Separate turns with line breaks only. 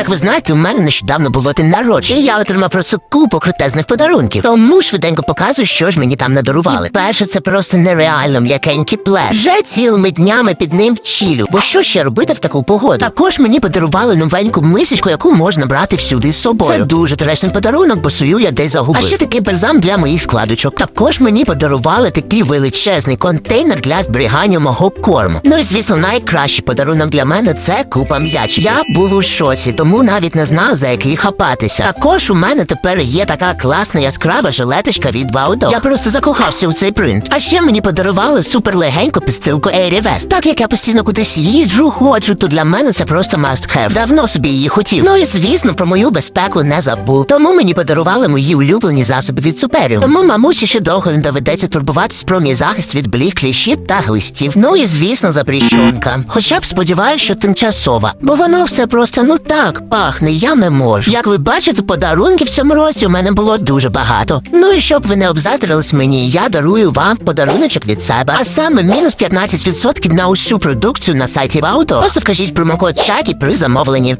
Як ви знаєте, у мене нещодавно було день народження. І я отримав просто купу крутезних подарунків. Тому швиденько показую, що ж мені там надарували. Перше, це просто нереально м'якенький плед. Вже цілими днями під ним чілю. Бо що ще робити в таку погоду? Також мені подарували новеньку мисочку, яку можна брати всюди з собою. Це дуже доречний подарунок, бо сую я десь загубив. А ще такий бальзам для моїх складочок. Також мені подарували такий величезний контейнер для зберігання мого корму. Ну і звісно, найкращий подарунок для мене це купа м'ячів. Я був у шоці, тому навіть не знав за який хапатися. Також у мене тепер є така класна яскрава жилеточка від Баудо. Я просто закохався у цей принт. А ще мені подарували суперлегеньку підстилку Vest. Так як я постійно кудись їжджу, ходжу, то для мене це просто must have. Давно собі її хотів. Ну і звісно, про мою безпеку не забув. Тому мені подарували мої улюблені засоби від суперів. Тому мамусі ще довго не доведеться турбуватись про мій захист від бліг, кліщів та глистів. Ну і звісно, запрещенка. Хоча б сподіваюся, що тимчасова, бо воно все просто ну так пахне, я не можу. Як ви бачите, подарунків в цьому році у мене було дуже багато. Ну і щоб ви не обзадрились мені, я дарую вам подаруночок від себе. А саме мінус 15% на усю продукцію на сайті Вауто. Просто вкажіть промокод Чакі при замовленні.